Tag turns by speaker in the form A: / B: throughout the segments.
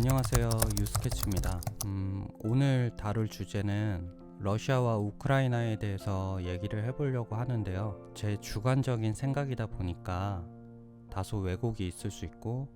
A: 안녕하세요. 유스케치입니다. 음, 오늘 다룰 주제는 러시아와 우크라이나에 대해서 얘기를 해보려고 하는데요. 제 주관적인 생각이다 보니까 다소 왜곡이 있을 수 있고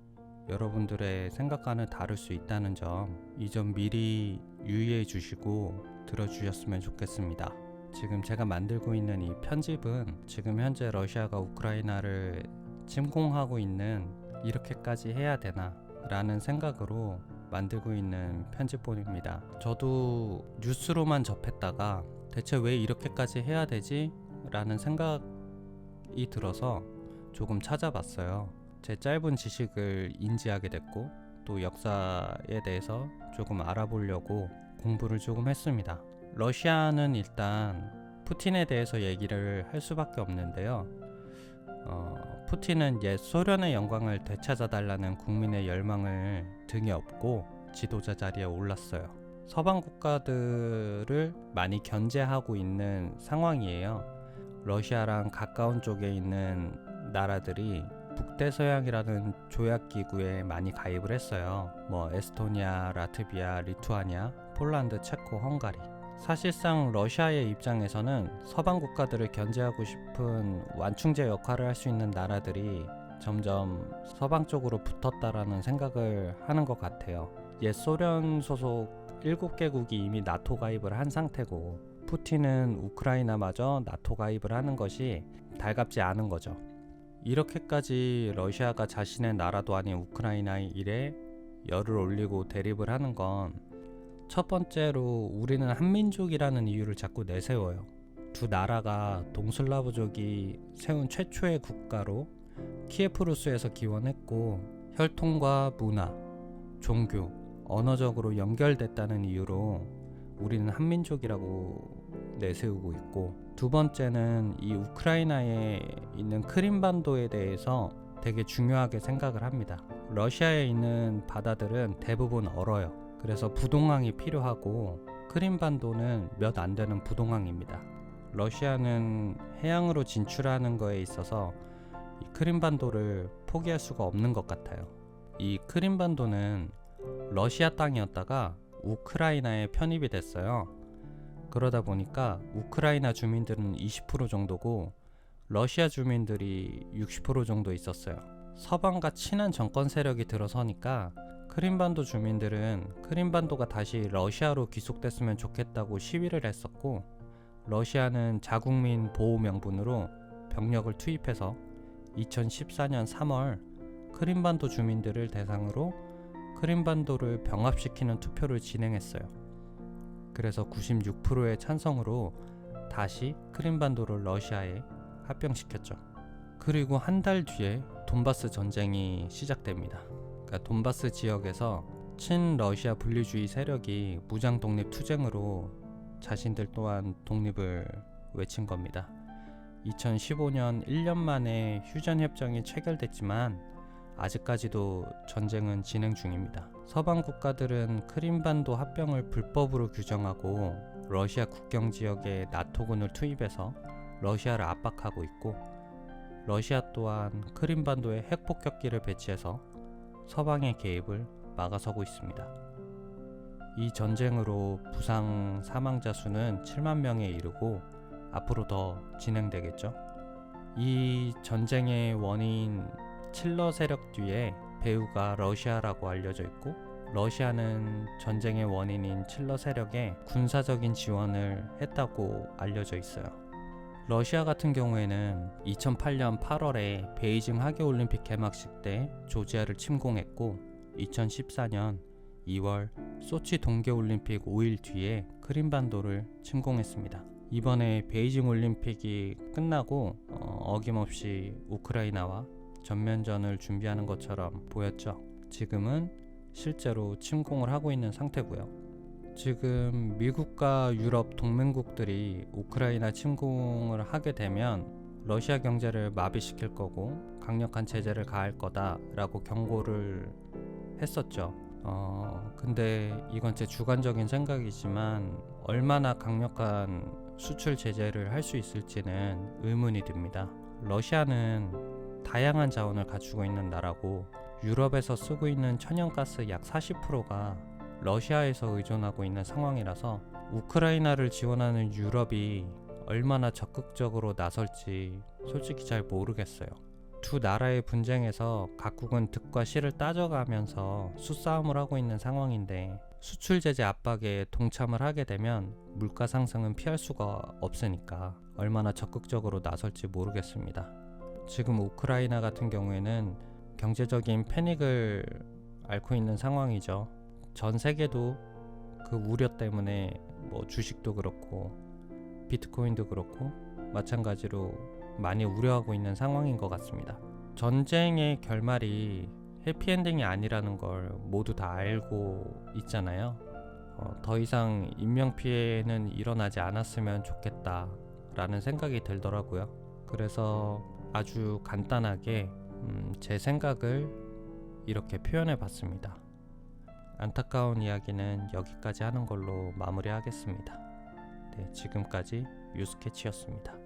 A: 여러분들의 생각과는 다를 수 있다는 점, 이 점 미리 유의해 주시고 들어주셨으면 좋겠습니다. 지금 제가 만들고 있는 이 편집은 지금 현재 러시아가 우크라이나를 침공하고 있는 이렇게까지 해야 되나 라는 생각으로 만들고 있는 편집본입니다. 저도 뉴스로만 접했다가 대체 왜 이렇게까지 해야 되지? 라는 생각이 들어서 조금 찾아봤어요. 제 짧은 지식을 인지하게 됐고 또 역사에 대해서 조금 알아보려고 공부를 조금 했습니다. 러시아는 일단 푸틴에 대해서 얘기를 할 수밖에 없는데요. 어, 푸틴은 옛 소련의 영광을 되찾아달라는 국민의 열망을 등에 업고 지도자 자리에 올랐어요. 서방 국가들을 많이 견제하고 있는 상황이에요. 러시아랑 가까운 쪽에 있는 나라들이 북대서양이라는 조약기구에 많이 가입을 했어요. 뭐 에스토니아, 라트비아, 리투아니아, 폴란드, 체코, 헝가리. 사실상 러시아의 입장에서는 서방 국가들을 견제하고 싶은 완충제 역할을 할 수 있는 나라들이 점점 서방 쪽으로 붙었다라는 생각을 하는 것 같아요. 옛 소련 소속 7개국이 이미 나토 가입을 한 상태고 푸틴은 우크라이나마저 나토 가입을 하는 것이 달갑지 않은 거죠. 이렇게까지 러시아가 자신의 나라도 아닌 우크라이나의 일에 열을 올리고 대립을 하는 건 첫 번째로 우리는 한민족이라는 이유를 자꾸 내세워요. 두 나라가 동슬라브족이 세운 최초의 국가로 키예프루스에서 기원했고 혈통과 문화, 종교, 언어적으로 연결됐다는 이유로 우리는 한민족이라고 내세우고 있고 두 번째는 이 우크라이나에 있는 크림반도에 대해서 되게 중요하게 생각을 합니다. 러시아에 있는 바다들은 대부분 얼어요. 그래서 부동항이 필요하고 크림반도는 몇 안 되는 부동항입니다. 러시아는 해양으로 진출하는 거에 있어서 이 크림반도를 포기할 수가 없는 것 같아요. 이 크림반도는 러시아 땅이었다가 우크라이나에 편입이 됐어요. 그러다 보니까 우크라이나 주민들은 20% 정도고 러시아 주민들이 60% 정도 있었어요. 서방과 친한 정권 세력이 들어서니까 크림반도 주민들은 크림반도가 다시 러시아로 귀속됐으면 좋겠다고 시위를 했었고 러시아는 자국민 보호 명분으로 병력을 투입해서 2014년 3월 크림반도 주민들을 대상으로 크림반도를 병합시키는 투표를 진행했어요. 그래서 96%의 찬성으로 다시 크림반도를 러시아에 합병시켰죠. 그리고 한 달 뒤에 돈바스 전쟁이 시작됩니다. 그러니까 돈바스 지역에서 친러시아 분리주의 세력이 무장 독립 투쟁으로 자신들 또한 독립을 외친 겁니다. 2015년 1년 만에 휴전 협정이 체결됐지만 아직까지도 전쟁은 진행 중입니다. 서방 국가들은 크림반도 합병을 불법으로 규정하고 러시아 국경 지역에 나토군을 투입해서 러시아를 압박하고 있고 러시아 또한 크림반도에 핵폭격기를 배치해서 서방의 개입을 막아서고 있습니다. 이 전쟁으로 부상 사망자 수는 7만 명에 이르고 앞으로 더 진행되겠죠. 이 전쟁의 원인 칠러 세력 뒤에 배후가 러시아라고 알려져 있고 러시아는 전쟁의 원인인 칠러 세력에 군사적인 지원을 했다고 알려져 있어요. 러시아 같은 경우에는 2008년 8월에 베이징 하계올림픽 개막식 때 조지아를 침공했고 2014년 2월 소치 동계올림픽 5일 뒤에 크림반도를 침공했습니다. 이번에 베이징 올림픽이 끝나고 어, 어김없이 우크라이나와 전면전을 준비하는 것처럼 보였죠. 지금은 실제로 침공을 하고 있는 상태고요. 지금 미국과 유럽 동맹국들이 우크라이나 침공을 하게 되면 러시아 경제를 마비시킬 거고 강력한 제재를 가할 거다라고 경고를 했었죠. 어, 근데 이건 제 주관적인 생각이지만 얼마나 강력한 수출 제재를 할 수 있을지는 의문이 듭니다. 러시아는 다양한 자원을 갖추고 있는 나라고 유럽에서 쓰고 있는 천연가스 약 40%가 러시아에서 의존하고 있는 상황이라서 우크라이나를 지원하는 유럽이 얼마나 적극적으로 나설지 솔직히 잘 모르겠어요. 두 나라의 분쟁에서 각국은 득과 실을 따져가면서 수싸움을 하고 있는 상황인데 수출 제재 압박에 동참을 하게 되면 물가 상승은 피할 수가 없으니까 얼마나 적극적으로 나설지 모르겠습니다. 지금 우크라이나 같은 경우에는 경제적인 패닉을 앓고 있는 상황이죠. 전 세계도 그 우려 때문에 뭐 주식도 그렇고 비트코인도 그렇고 마찬가지로 많이 우려하고 있는 상황인 것 같습니다. 전쟁의 결말이 해피엔딩이 아니라는 걸 모두 다 알고 있잖아요. 어, 더 이상 인명피해는 일어나지 않았으면 좋겠다라는 생각이 들더라고요. 그래서 아주 간단하게 음, 제 생각을 이렇게 표현해 봤습니다. 안타까운 이야기는 여기까지 하는 걸로 마무리하겠습니다. 네, 지금까지 유스케치였습니다.